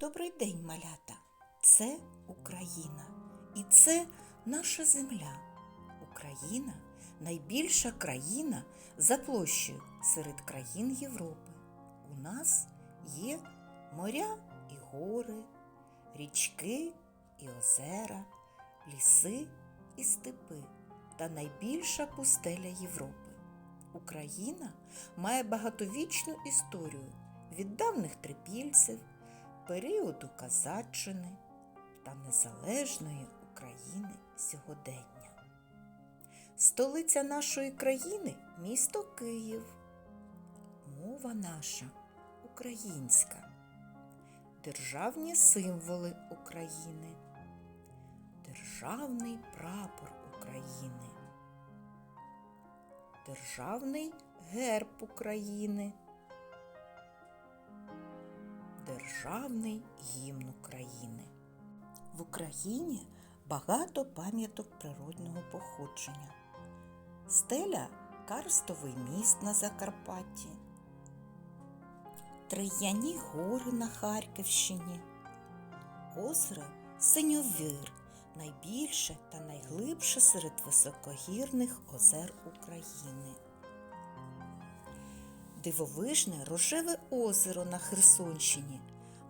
Добрий день, малята! Це Україна і це наша земля. Україна найбільша країна за площею серед країн Європи. У нас є моря і гори, річки і озера, ліси і степи та найбільша пустеля Європи. Україна має багатовічну історію від давних трипільців, періоду Казаччини та незалежної України сьогодення. Столиця нашої країни місто Київ. Мова наша українська. Державні символи України. Державний прапор України. Державний герб України. Державний гімн України. В Україні багато пам'яток природного походження. Стеля Карстовий міст на Закарпатті, Трояні гори на Харківщині, озеро Синьовир найбільше та найглибше серед високогірних озер України. Дивовижне рожеве озеро на Херсонщині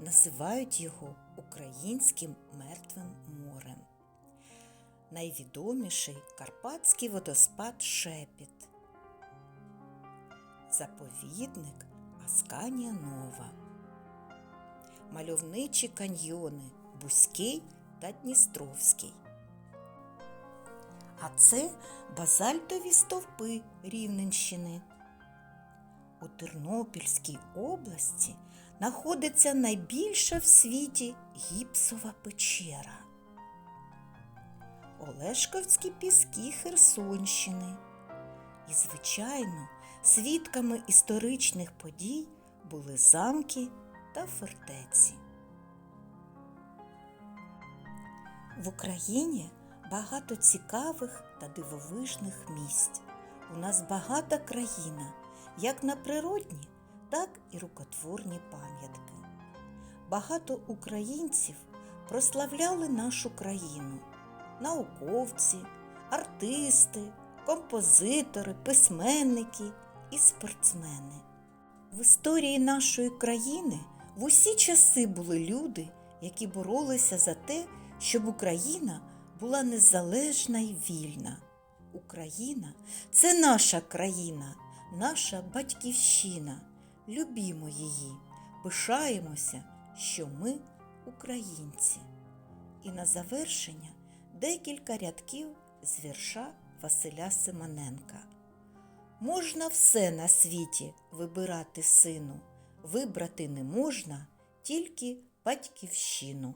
називають його Українським мертвим морем. Найвідоміший Карпатський водоспад Шепіт, заповідник Асканія Нова, мальовничі каньйони Бузький та Дністровський. А це базальтові стовпи Рівненщини. У Тернопільській області знаходиться найбільша в світі гіпсова печера. Олешковські піски Херсонщини. І, звичайно, свідками історичних подій були замки та фортеці. В Україні багато цікавих та дивовижних місць. У нас багата країна, як на природні, так і рукотворні пам'ятки. Багато українців прославляли нашу країну науковці, артисти, композитори, письменники і спортсмени. В історії нашої країни в усі часи були люди, які боролися за те, щоб Україна була незалежна і вільна. Україна це наша країна, наша батьківщина. Любімо її, пишаємося, що ми українці. І на завершення декілька рядків з вірша Василя Симоненка. Можна все на світі вибирати сину, вибрати не можна тільки батьківщину.